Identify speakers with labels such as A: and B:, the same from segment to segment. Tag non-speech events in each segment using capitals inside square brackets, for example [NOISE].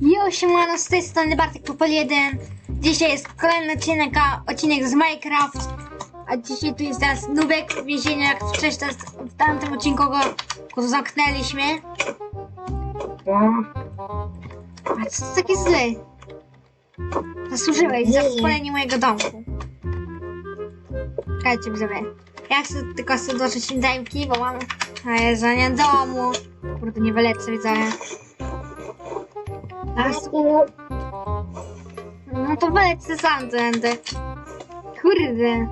A: Jo, siemano, z tej strony Bartek Popol 1. Dzisiaj jest kolejny odcinek, a odcinek z Minecraft. A dzisiaj tu jest teraz Nubek w więzieniu, jak wcześniej w tamtym odcinku go, go zamknęliśmy. A co to takie złe? Zasłużyłeś za spalenie mojego domku. Czekajcie, widzowie. Ja chcę tylko sobie dołożyć dajmki, bo mam jedzenie domu. Kurde, nie wylecę, widzowie. Teraz no to wejdź sam tędy. Kurde.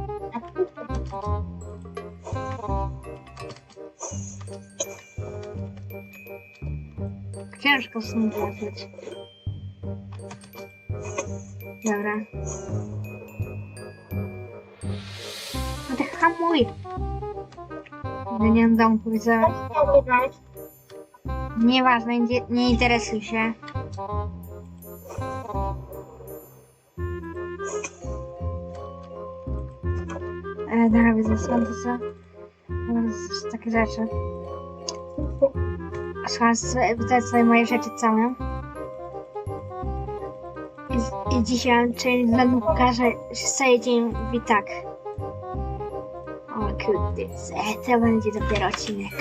A: Ciężko stąd wracać. Dobra. No ty hamuj. No nie dam powiedzieć. Nieważne, nie, nie interesuj się. E, widzę, są to co? Takie rzeczy. Słucham, widzę sobie moje rzeczy całe. I, i dzisiaj część dla że cały dzień mówi tak. O kurde, to będzie dopiero odcinek.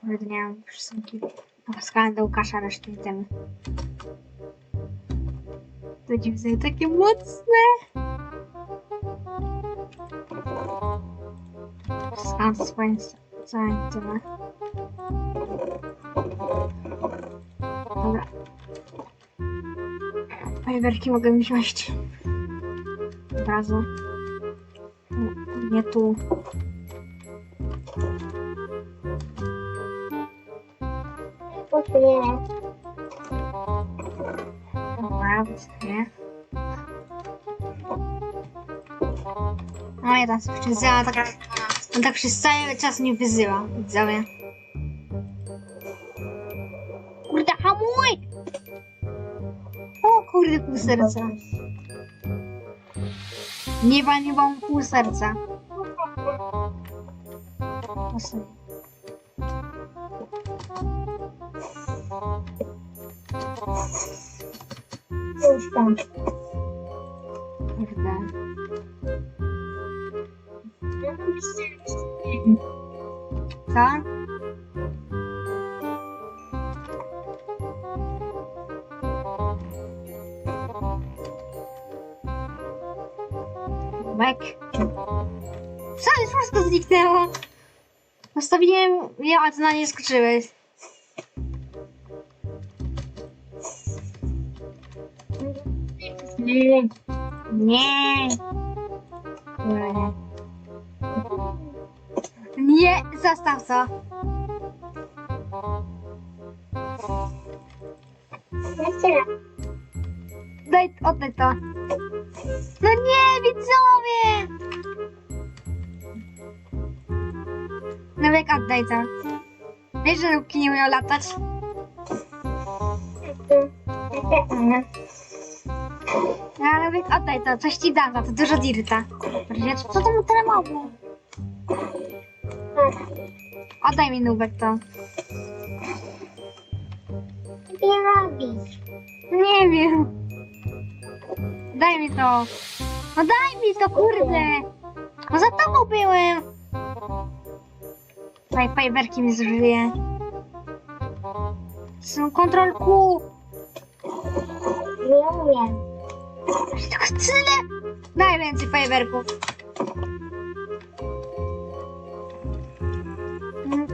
A: Kurde, nie mam przesunki. Skałem do Łukasza reszty temy. To dziwne, takie mocne. Skałem swoje całe temy. Dobra. Fajerwerki mogę wziąć. Od razu. Nie tu. Tam sobie przyzęła, tak, on tak przez cały czas mnie wyzywa, widzowie. Kurde, hamuj! O kurde, pół serca. Nie ma, nie pół serca. Osiem. Kurde. Co? Bek. Co? Już wszystko zniknęło. Postawiłem je, a ty na nie skoczyłeś. Nie. Nie. Nie, zostaw to. Daj, oddaj to. No nie, widzowie! No jak oddaj to. Wiesz, że lubki nie umieją latać? No ale oddaj to, coś ci dam to, dużo dirta. Co to mu tyle mało? Oddaj mi nubek to.
B: Ty robisz?
A: Nie wiem. Daj mi to. No daj mi to, kurde. No za tobą byłem. Daj, fajwerki mi zużyje. Są kontrol Q.
B: Nie umiem.
A: Tylko tyle. Daj więcej fajwerków.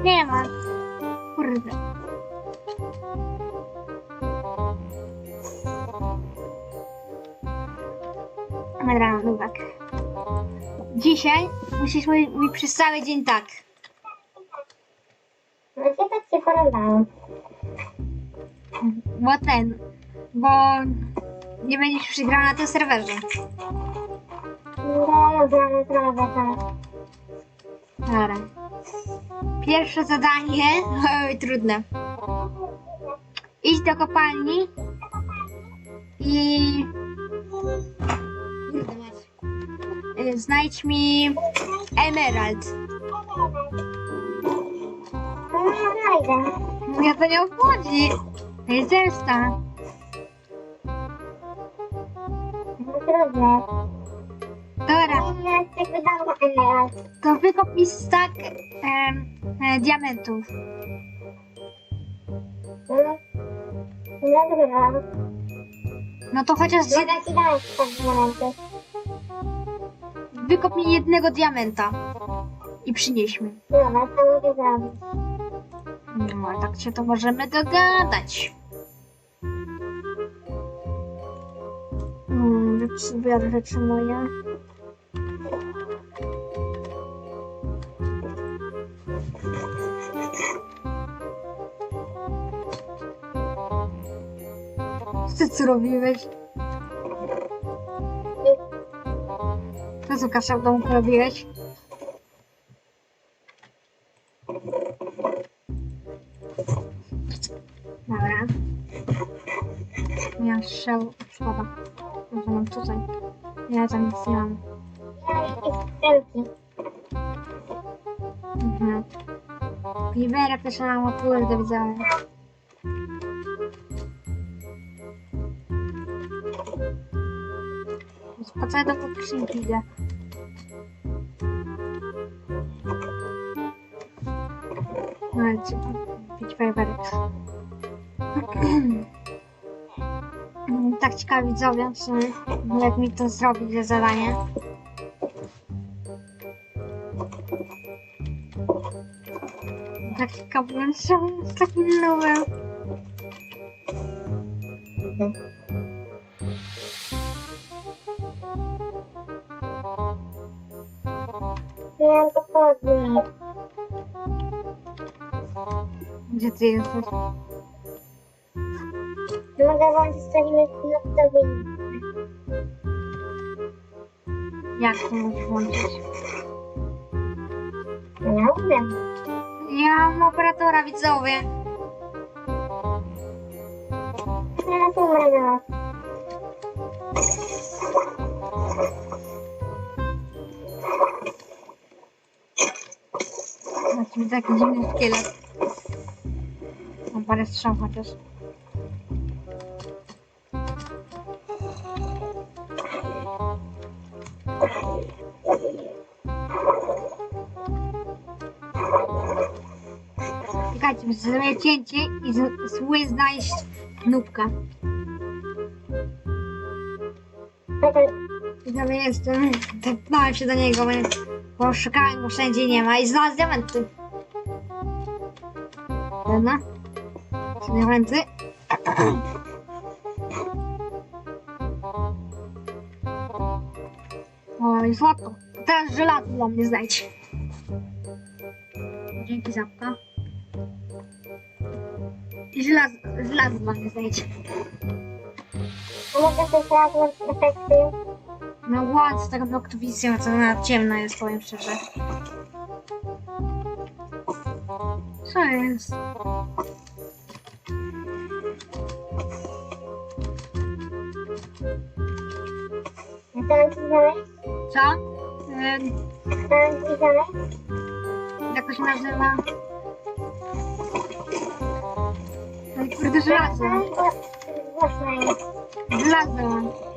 A: Nie ma. Kurde. Dobra, nubek. Dzisiaj musisz mi, mi przez cały dzień tak.
B: No się tak się podobało.
A: Bo ten. Bo nie będziesz przygrał na tym serwerze.
B: No, znamy sprawę tam.
A: Dobra. Pierwsze zadanie. Oj, trudne. Idź do kopalni i. Y, Znajdź mi emerald.
B: No, znajdę.
A: Mnie to nie obchodzi. To jest zemsta.
B: No trudne.
A: To wykop mi stak em, e, diamentów.
B: No.
A: To chociaż
B: diamenty.
A: wykop mi jednego diamenta. I przynieś mi.
B: Dobra, to mogę zrobić.
A: No, tak się to możemy dogadać. Hmm, biorę rzeczy moje. Ty co robiłeś? Co co Kasia w domu robiłeś? Dobra. Ja strzel... Szkoda. Może mam tutaj. Ja tam nic nie mam. Mhm. Libera pisze nam o kurde widziałem. Po co ja do skrzynki idę? No ale ci pić fajerwerek. [CLEARS THROAT] Tak ciekawi widzowie, jak mi to zrobić za zadanie. Tak ciekawe, że jest takim nowym.
B: Miałem to podnieść.
A: Gdzie ty jesteś?
B: Mogę włączyć sobie nocowiny.
A: Jak to możesz włączyć?
B: Ja umiem.
A: Ja mam operatora widzowie.
B: Teraz umrę do
A: Znaczy taki dziwny szkielet. Mam parę strzał chociaż. Czekajcie, zrobię cięcie i z- spróbuję znaleźć nubka. Ciekawy jestem. Tepnąłem się do niego, bo- bo szukałem go wszędzie nie ma i znalazł diamenty. Są diamenty. O, i złoto. Teraz żelazo dla mnie znajdź. Dzięki zapka. I żelazo, żelazo dla mnie znajdź.
B: mogę też razem efekty.
A: No łącz z tego Noctwizją, co na ciemno jest, powiem szczerze. Co jest?
B: Chciałem ci znaleźć.
A: Co? Ym,
B: Chciałem ci
A: jak to się nazywa? No i kurde, żelazo. Żelazo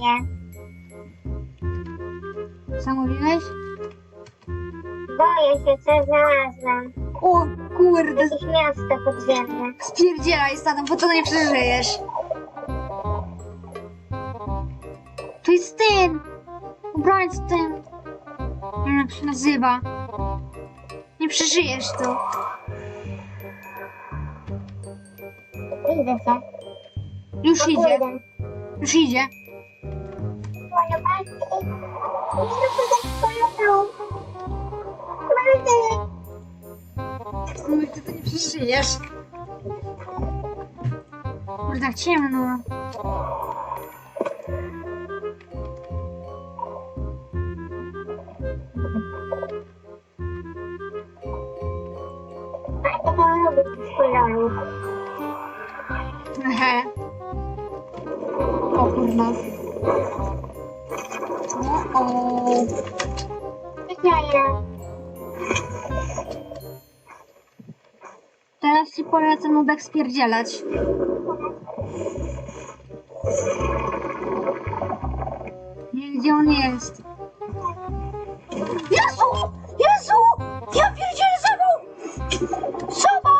B: Boję.
A: Co mówiłeś?
B: Boję się, co znalazłem.
A: O kurde,
B: Jakieś miasto podziemne.
A: spierdzielaj stanem, bo to nie przeżyjesz. To jest ten! Obrońc ten! Nie wiem jak się nazywa. Nie przeżyjesz to.
B: Widzę się.
A: Już idzie, już idzie. Ой, ты не
B: пишешь.
A: Да чем оно? Ага. Похуй
B: нас.
A: Teraz ci polecę nubek spierdzielać. Nie gdzie on jest. Jezu! Jezu! Ja pierdzielę sobą! Sobą!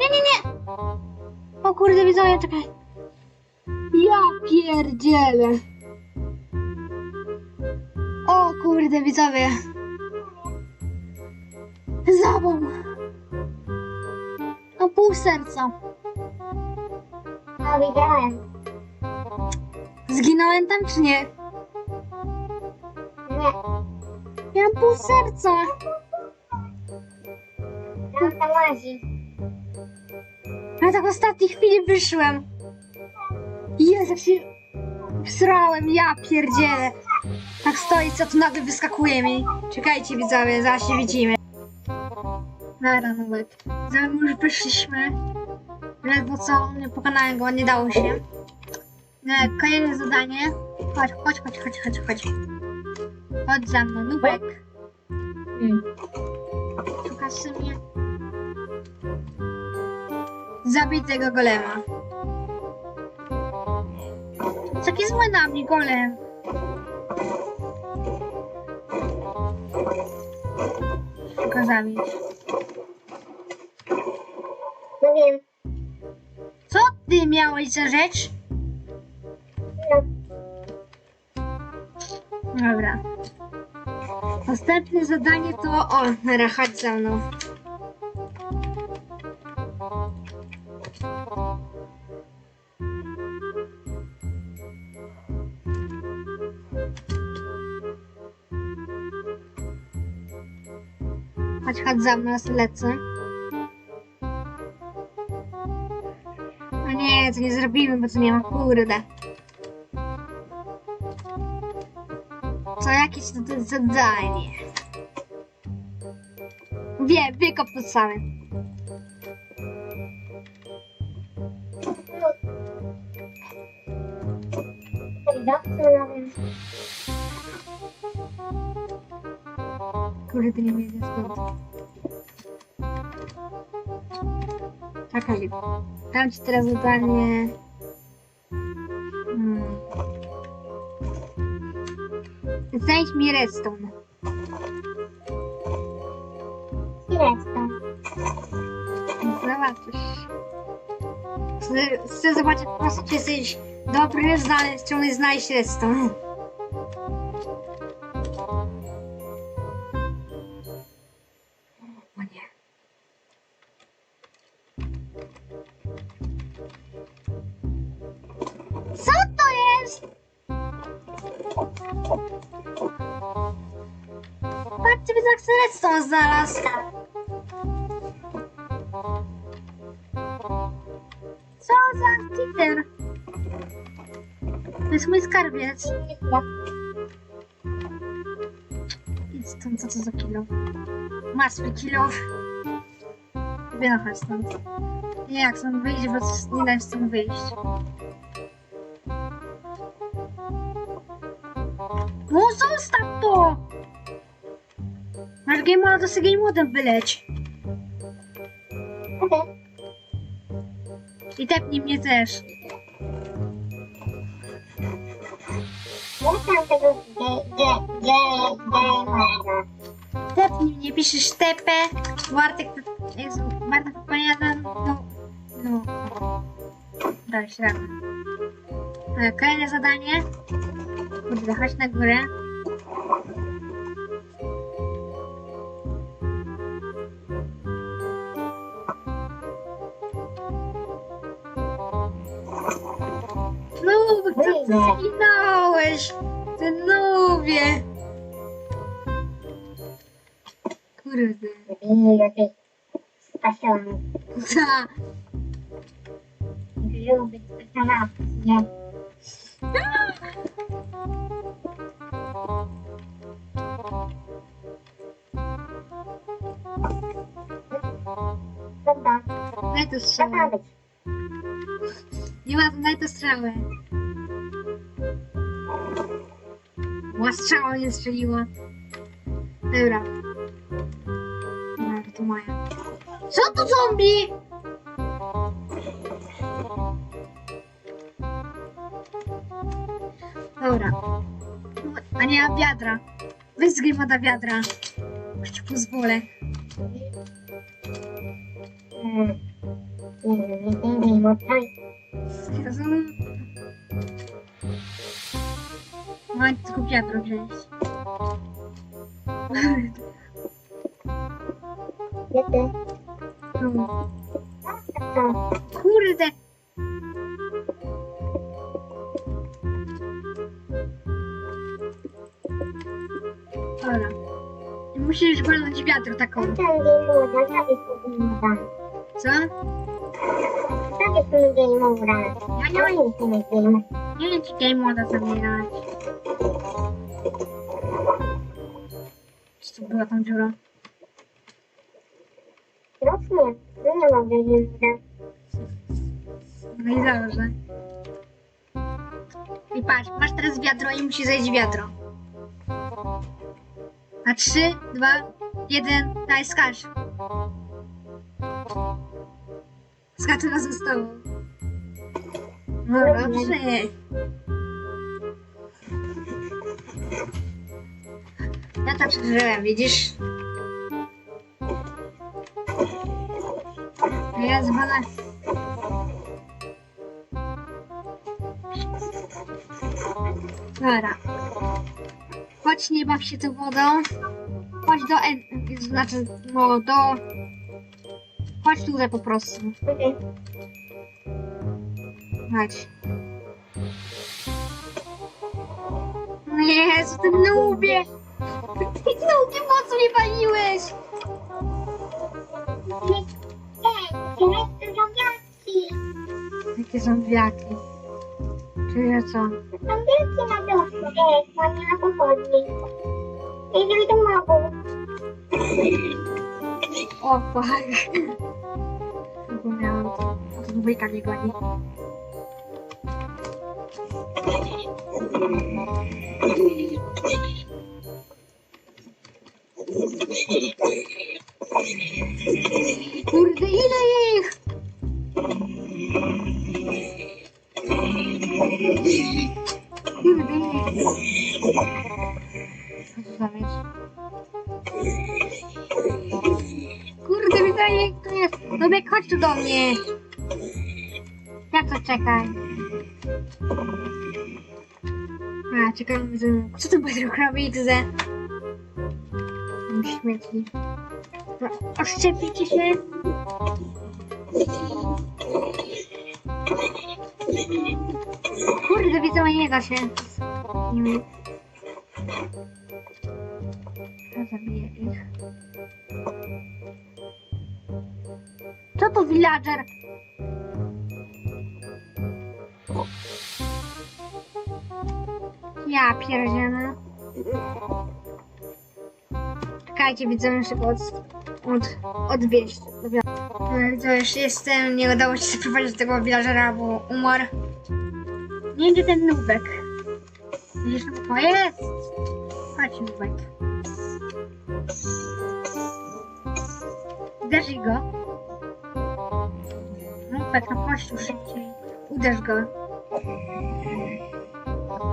A: Nie, nie, nie! O kurde, widzowie, czekaj. Ja pierdzielę. O kurde, widzowie. Zabą. Pół serca.
B: No widziałem.
A: Zginąłem tam czy nie?
B: Nie.
A: Miałam pół serca.
B: Tam to łazi.
A: Ja tak w ostatniej chwili wyszłem. Jezu, jak się wsrałem, ja pierdzielę. Tak stoi, co tu nagle wyskakuje mi. Czekajcie widzowie, zaraz się widzimy. Nara nowek. Widzowie, my już wyszliśmy. Ledwo co, nie pokonałem go, nie dało się. E, Kolejne zadanie. Chodź, chodź, chodź, chodź, chodź, chodź. Chodź za mną, Nubek.
B: Mm.
A: Szukasz mnie. Zabij tego golema. Taki zły na mnie golem. Tylko zabić.
B: No wiem.
A: Co ty miałeś za rzecz?
B: No.
A: Dobra. Następne zadanie to... O, chodź za mną. Chodź, za mną, lecę. No nie, to nie zrobimy, bo to nie ma kurde. Co jakieś to, to zadanie. Wie, wykop to same. Kurde, nie wiem skąd. Czekaj. Dam ci teraz zadanie. Hmm. Znajdź mi redstone.
B: Chwileczkę.
A: Zobaczysz. Chcę, chcę zobaczyć po prostu, czy jesteś dobry, znaleźć, czy umiesz znaleźć redstone. Za kilo? Swój kilo. Wynocha stąd. Nie jak stąd wyjść, bo nie da się stąd wyjść. No zostaw to! Masz game moda, to sobie game modem wyleć. I tepnij mnie też.
B: Tam tego ge- ge- gamera.
A: Tepnij mnie, piszesz tepę, Bartek, Jezu, Bartek odpowiada, no, no. Dałeś radę. E, Kolejne zadanie. Kurde, chodź na górę. No, co ty zginąłeś? Ty nubie. Kurde.
B: Ile tych spasionych.
A: Ta.
B: Gruby spasionawki, nie? Dobra.
A: Daj to strzałę.
B: Zabawić.
A: Nie ma, daj to strzałę. Była strzała nie strzeliła. Dobra. Moja. Co to zombie? Dobra. A nie ma wiadra. Weź z wiadra. Już ci pozwolę. Mam tylko wiadro wziąć.
B: Nie ty. Co?
A: Kurde! Dobra. Musisz walnąć wiatr taką. Co?
B: Zabierz mi game moda.
A: Ja nie,
B: nie chcę mieć game.
A: nie wiem, czy game moda zabierać. Czy to była tam dziura?
B: No nie, no nie game moda.
A: No i dobrze. I patrz, masz teraz wiadro i musi zejść wiadro. Na trzy, dwa, jeden, daj skacz. Skacz raz zostało. No dobrze. Ja to przeżyłem, widzisz? A Ja zwalę. Dobra. Chodź, nie baw się tą wodą. Chodź do en... Znaczy, no do... Chodź tutaj po prostu.
B: Okej.
A: Chodź. No Jezu, ty nubie! Ty nubie, po co mnie paliłeś? Jakie zombiaki. Czyli co?
B: Zombiaki na dosku. Ej, słanie na pochodni. Idę do mobu.
A: O, fuck. Zapomniałam to. O, to dwójka mnie goni. Kurde, ile ich? Kurde, to wydaje to jest. Nubek, chodź tu do mnie. Jak to czekaj? A, czekaj, z- co tu Pedro robi? Ze... Śmieci. Oszczepicie się? Kurde, widzę, nie da się. Nie wiem. Ja zabiję ich. Co to villager? Ja pierdzielę. Czekajcie, widzę jeszcze go od, od, odwieźć. No, już jestem. Nie udało się zaprowadzić do tego villagera, bo umarł. Nie wiem, gdzie ten nubek. Widzisz, no, o jest! Chodź, nubek. Uderzyj go. Nubek, no chodź szybciej. Uderz go.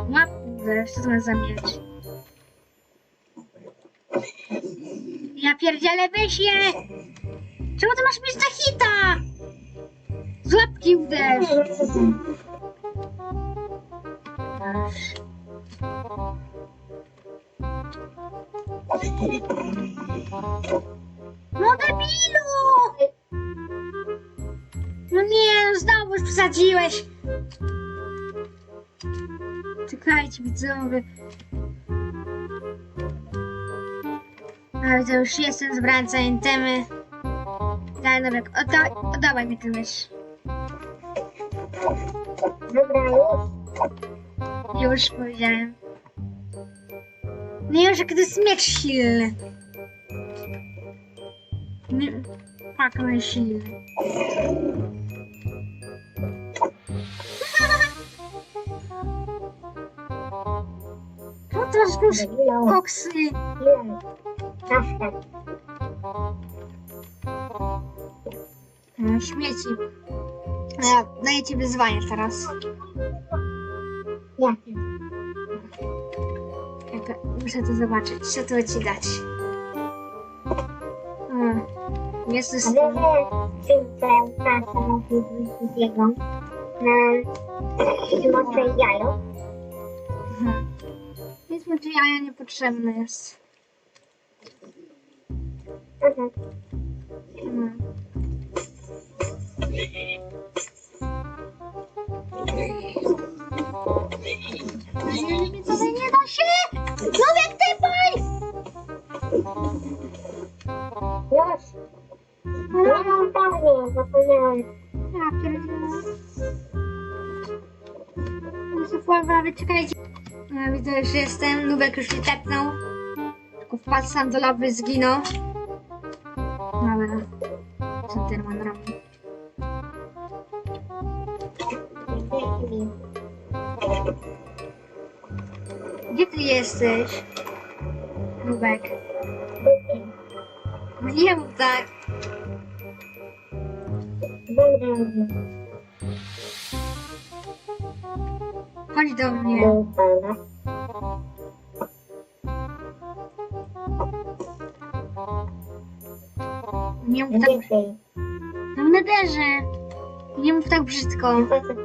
A: Łap uderz, co to ma za? Ja pierdzielę, weź je! Czemu ty masz mieć na hita? Z łapki uderz! No debilu! No nie, no znowu przesadziłeś. Czekajcie, widzowie. A widzę, już jestem zebrałem całe intemy. Daj, dobra, odda oddawaj mi ten mysz.
B: Dobra, już.
A: Już powiedziałem. No już, jak to jest miecz silny. Nie- chłopak, ale silny. No to
B: Zaginął.
A: koksy.
B: Zawsze.
A: e, Śmieci. A Ja daję ci wyzwanie teraz.
B: Jakie?
A: Jak, muszę to zobaczyć, co to ci dać. Jest to
B: A
A: z
B: wiesz, z jego na mocze jajo?
A: Mhm. Nic mu ci jaja niepotrzebne jest.
B: Mhm.
A: Mm. Nie, widzowie, nie da się! Człowiek typaj!
B: Już. No, no, pewnie, zapomniałem.
A: Ja pierdzielę. Muszę prawie czekajcie. Ja widzę, że jestem. Nubek już się tepnął. Tylko wpadł sam do lawy, zginął. Dobra. Co ten man robi? Gdzie ty jesteś? Nubek. Nie mów tak. Chodź do mnie. Nie mów tak. No nederze. Nie mów tak brzydko. [LAUGHS]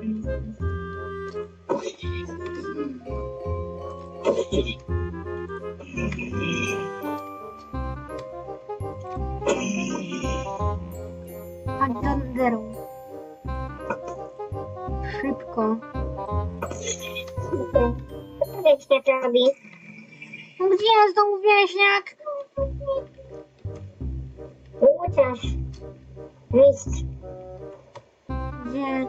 A: Szybko.
B: Super. Co to wiecznie robi?
A: No gdzie jest znowu wieśniak?
B: Łuczarz. Mistrz.
A: Gdzie?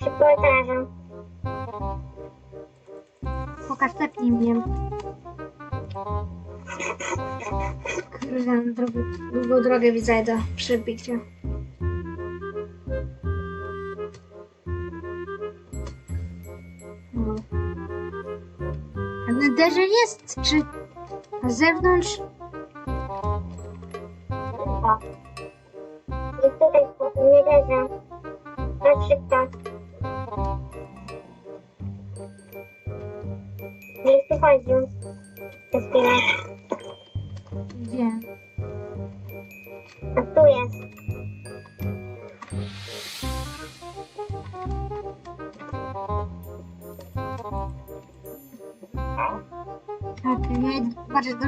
B: Przy portarzu.
A: Pokaż tepnij mnie. Kurde, mam drogę, długą drogę widzę do przebicia. W nederze jest? Czy na zewnątrz?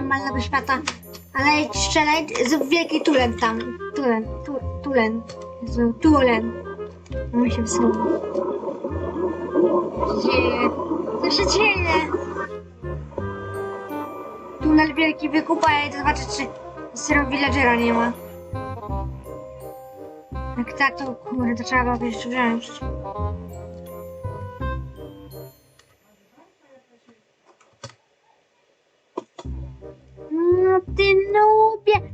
A: Normalnego świata. Ale strzelaj, zrób wielki tulen tam. Tulen, tu, tulen. Jezu, tulen. On się się dzieje? Co się dzieje? Tunel wielki wykupa i to zobaczę, czy Zero Villagera nie ma. Jak tak, to kurde, to trzeba go jeszcze wziąć. Ty nubie!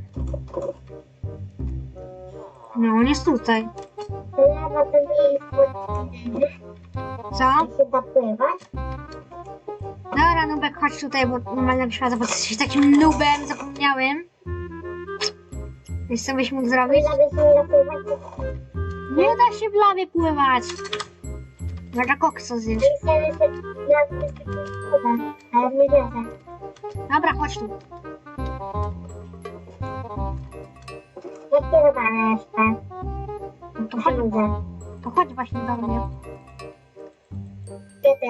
A: No, on jest tutaj.
B: Lewa to nie jest pod
A: Co?
B: chyba pływać.
A: Dobra, Nubek, chodź tutaj, bo normalnego świata, bo jesteś takim nubem, zapomniałem. Wiesz, co byś mógł zrobić?
B: Się nie pływać.
A: Nie da się w lawie pływać. Dobra, koksa zjesz.
B: Myślę, że się pływać. Ale nie.
A: Dobra, chodź tu.
B: Zadane jeszcze?
A: To chodź,
B: Chodzę.
A: to chodź właśnie do mnie.
B: Gdzie ty?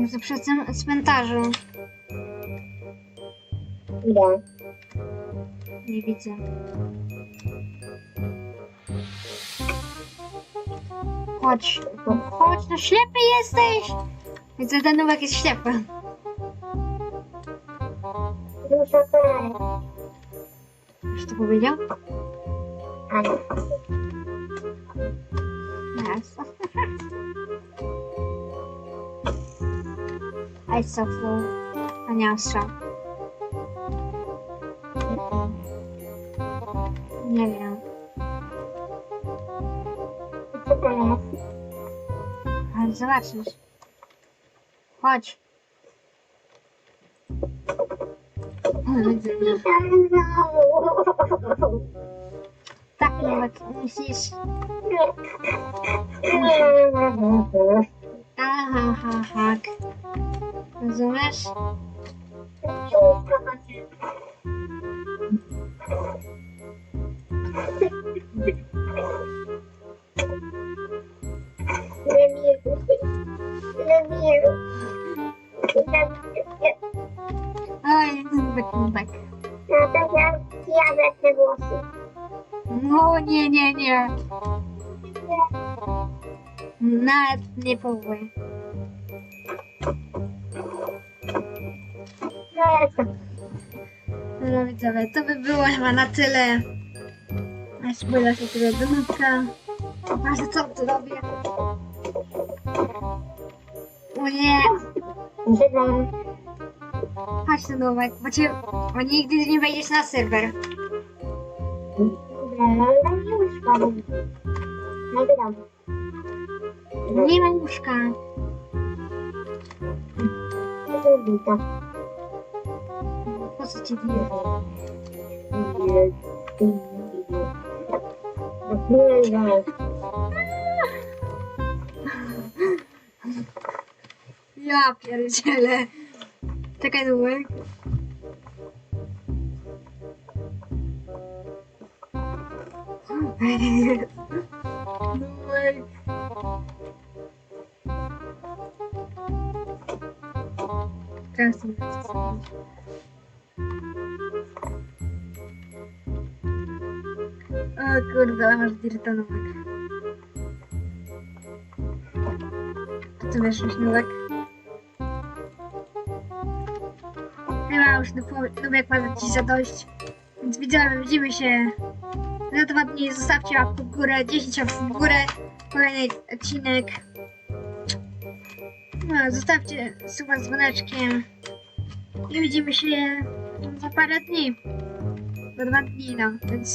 A: Jestem przy tym cmentarzu.
B: Idę.
A: Nie widzę. Chodź. Chodź, no ślepy jesteś! Widzę, ten nubek jest ślepy.
B: Dużo okulary.
A: Już to powiedział?
B: Ale.
A: Yes. I saw. A nie mam strzał. Nie wiem.
B: Co to jest?
A: Ale zobaczysz. Chodź. Widzę, [LAUGHS] nie.
B: Tam znowu.
A: Tak, Nowek, musisz. Aha, ha, hak. Rozumiesz? Nie, nie, nie. Nawet nie próbuj. No widzowie, to by było chyba na tyle. A spójrz się tyle nutka. Patrz co tu robię. O nie,
B: Żydem.
A: chodź tu Nowek, bo, cię, bo nigdy nie wejdziesz na serwer.
B: No No to dobrze.
A: Nie ma łóżka.
B: Zrobi to.
A: Po co bije? Ja pierdzielę. Czekaj Nowek. Zrobić. O kurde, ale masz dirta Nowek. To ty wiesz, Nowek? Chyba już Nowek ma dziś zadość. Więc widzimy, widzimy się za dwa dni. Zostawcie łapkę w górę, 10 łapek w górę. Kolejny odcinek. No, zostawcie suba z dzwoneczkiem. I widzimy się za parę dni. Za dwa dni, no, więc